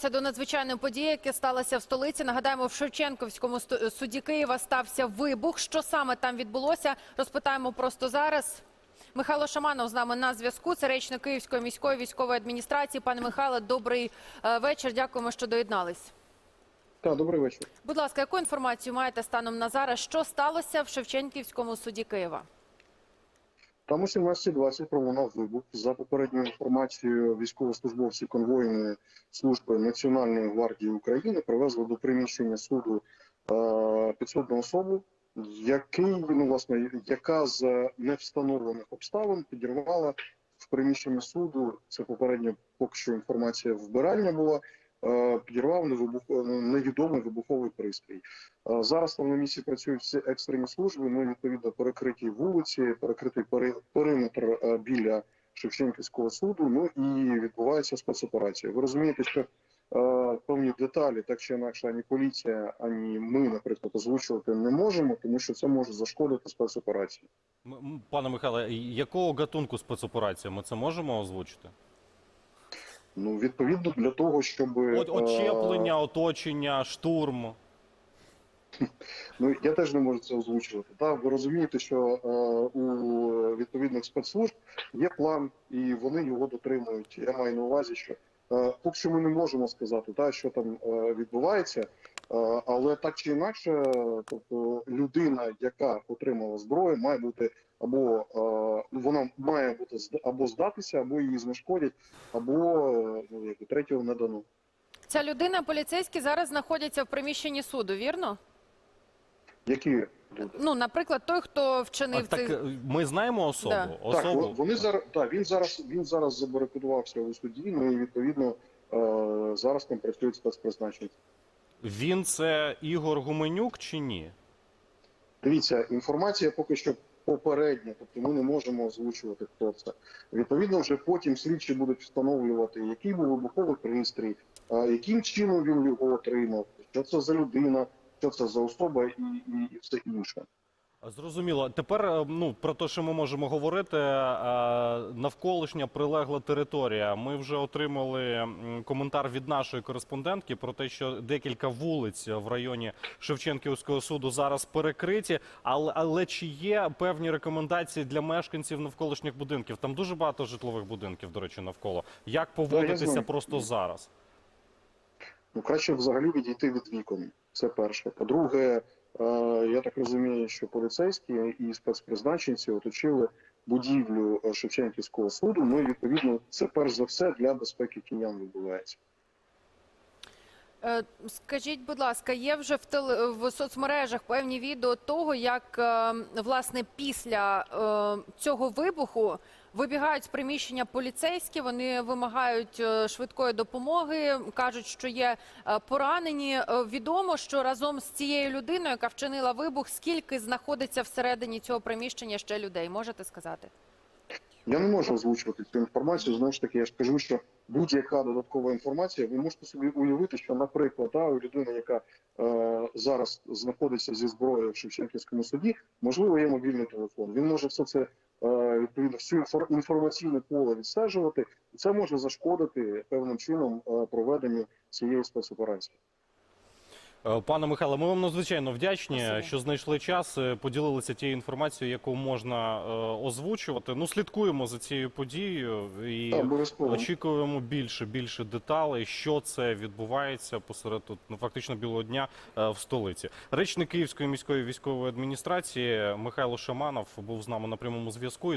Повертаємося до надзвичайної події, яка сталася в столиці. Нагадаємо, в Шевченківському суді Києва стався вибух. Що саме там відбулося, розпитаємо просто зараз. Михайло Шаманов з нами на зв'язку. Це речник Київської міської військової адміністрації. Пане Михайле, добрий е, вечір. Дякуємо, що доєднались. Так, добрий вечір. Будь ласка, яку інформацію маєте станом на зараз? Що сталося в Шевченківському суді Києва? Там о 17.20 пролунав вибух. За попередньою інформацією, військовослужбовці конвойної служби Національної гвардії України привезли до приміщення суду е, підсудну особу, який, ну, власне, яка з невстановлених обставин підірвала в приміщенні суду. Це попередньо поки що інформація вбиральня була. Е, Підірвав невідомий вибуховий пристрій. Е, Зараз там на місці працюють всі екстрені служби. Ну відповідно перекриті вулиці, перекритий пери- периметр е, біля Шевченківського суду. Ну і відбувається спецоперація. Ви розумієте, що певні деталі, так чи інакше, ані поліція, ані ми, наприклад, озвучувати не можемо, тому що це може зашкодити спецоперації. Пане Михайле, якого гатунку спецоперація ми це можемо озвучити? Ну відповідно для того, щоб От е, очеплення, оточення, штурм. Ну я теж не можу це озвучувати. Та ви розумієте, що е, у відповідних спецслужб є план, і вони його дотримують. Я маю на увазі, що е, поки що ми не можемо сказати, та що там е, відбувається, але так чи інакше, е, тобто людина, яка отримала зброю, має бути або е, вона має бути або здатися, або її знешкодять, або е, ну як і третього не дано. Ця людина, поліцейські, зараз знаходяться в приміщенні суду, вірно? Які люди? Ну, наприклад, той, хто А, вчинив так цей... е, ми знаємо особу. Да. Так, особу. во- вони зараз так, він зараз він зараз забарикадувався у суді. Ну і відповідно е, зараз там працюють спецпризначенці. Він це Ігор Гуменюк чи ні? Дивіться, інформація поки що попередня, тобто ми не можемо озвучувати, хто це. Відповідно, вже потім слідчі будуть встановлювати, який був вибуховий пристрій, яким чином він його отримав, що це за людина, що це за особа і, і, і все інше. Зрозуміло. Тепер е, ну про те, що ми можемо говорити, е, навколишня прилегла територія. Ми вже отримали коментар від нашої кореспондентки про те, що декілька вулиць в районі Шевченківського суду зараз перекриті. Але, але чи є певні рекомендації для мешканців навколишніх будинків? Там дуже багато житлових будинків, до речі, навколо. Як поводитися просто зараз? Ну, краще взагалі відійти від вікон. Це перше. По-друге, я так розумію, що поліцейські і спецпризначенці оточили будівлю е, Шевченківського суду. Ну і відповідно, це перш за все для безпеки киян відбувається. Е, Скажіть, будь ласка, є вже в теле в соцмережах певні відео того, як е, власне після е, цього вибуху вибігають з приміщення поліцейські, вони вимагають швидкої допомоги, кажуть, що є поранені. Відомо, що разом з цією людиною, яка вчинила вибух, скільки знаходиться всередині цього приміщення ще людей, можете сказати? Я не можу озвучувати цю інформацію. Знову ж таки, я ж кажу, що будь-яка додаткова інформація, ви можете собі уявити, що, наприклад, та, у людини, яка е, зараз знаходиться зі зброєю в Шевченківському суді, можливо, є мобільний телефон. Він може все це е, відповідно всю інфор- інформаційне поле відстежувати, і це може зашкодити певним чином е, проведенню цієї спецоперації. Е, Пане Михайло, ми вам надзвичайно вдячні, Спасибі. що знайшли час, е, поділилися тією інформацією, яку можна е, озвучувати. Ну, слідкуємо за цією подією і очікуємо більше, більше деталей, що це відбувається посеред тут, ну, фактично білого дня е, в столиці. Речник Київської міської військової адміністрації Михайло Шаманов був з нами на прямому зв'язку.